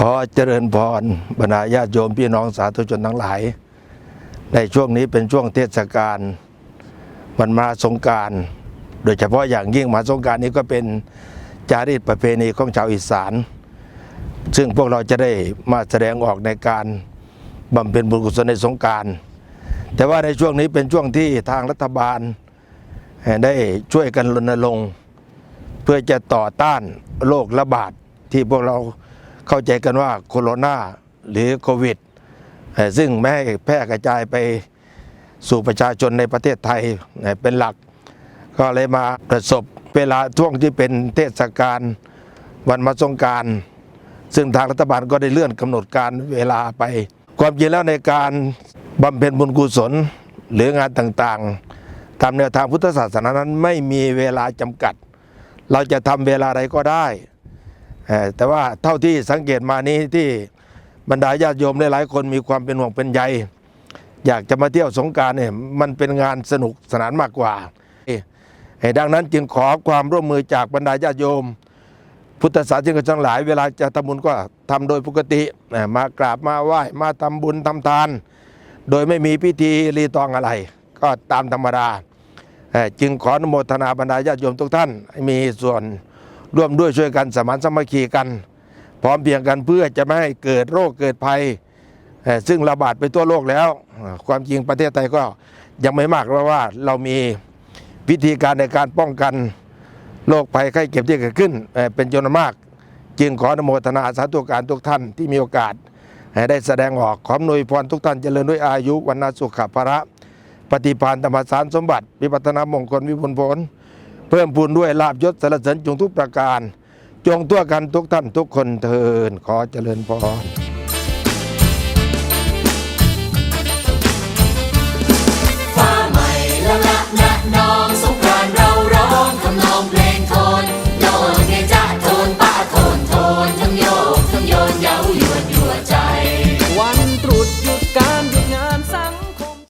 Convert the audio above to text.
ขอเจริญพรบรรดาญาติโยมพี่น้องสาธุชนทั้งหลาย ในช่วงนี้เป็นช่วงเทศกาลวันมาสงการโดยเฉพาะอย่างยิ่งมาสงการนี้ก็เป็นจารีตประเพณีของชาวอีสาน ซึ่งพวกเราจะได้มาแสดงออกในการบำเพ็ญบุญกุศลในสงการแต่ว่าในช่วงนี้เป็นช่วงที่ทางรัฐบาลได้ช่วยกันรณรงค์เพื่อจะต่อต้านโรคระบาดที่พวกเรา เข้าใจกันว่าโคโรนาหรือโควิด ซึ่งไม่ให้แพร่กระจายไปสู่ประชาชนในประเทศไทยเป็นหลัก ก็เลยมาประสบเวลาช่วงที่เป็นเทศกาลวันมาสงการ ซึ่งทางรัฐบาลก็ได้เลื่อนกำหนดการเวลาไป ความจริงแล้วในการบำเพ็ญบุญกุศลหรืองานต่างๆตามแนวทางพุทธศาสนานั้นไม่มีเวลาจำกัด เราจะทำเวลาใดก็ได้ แต่ว่าเท่าที่สังเกตมานี้ที่บรรดาญาติโยมหลายๆคนมีความเป็นห่วงเป็นใยอยากจะมาเที่ยวสงการเนี่ยมันเป็นงานสนุกสนานมากกว่าดังนั้นจึงขอความร่วมมือจากบรรดาญาติโยม พุทธศาสนิกชนทั้งหลาย เวลาจะทำบุญก็ทำโดยปกติมากราบมาไหว้มาทำบุญทำทาน โดยไม่มีพิธีรีตองอะไร ก็ตามธรรมดาจึงขออนุโมทนาบรรดาญาติโยมทุกท่านมีส่วน ร่วมด้วยช่วยกันสมานสามัคคีกัน พร้อมเพียงกันเพื่อจะไม่ให้เกิดโรคเกิดภัย ซึ่งระบาดไปทั่วโลกแล้ว ความจริงประเทศไทยก็ยังไม่มากเพราะว่าเรามีวิธีการในการป้องกันโรคภัยไข้เจ็บที่เกิดขึ้น เป็นจำนวนมาก จึงขออนุโมทนาสาธุการทุกท่านที่มีโอกาสได้แสดงออกขออำนวยพรทุกท่านเจริญด้วยอายุวันนาสุขภาระ ปฏิพานธรรมสารสมบัติ วิปัฒนามงคลวิบุญผล เพิ่มพูนด้วยลาบยศสรรเสริญจงทุกประการ จงตัวกันทุกท่านทุกคนเทินขอเจริญพร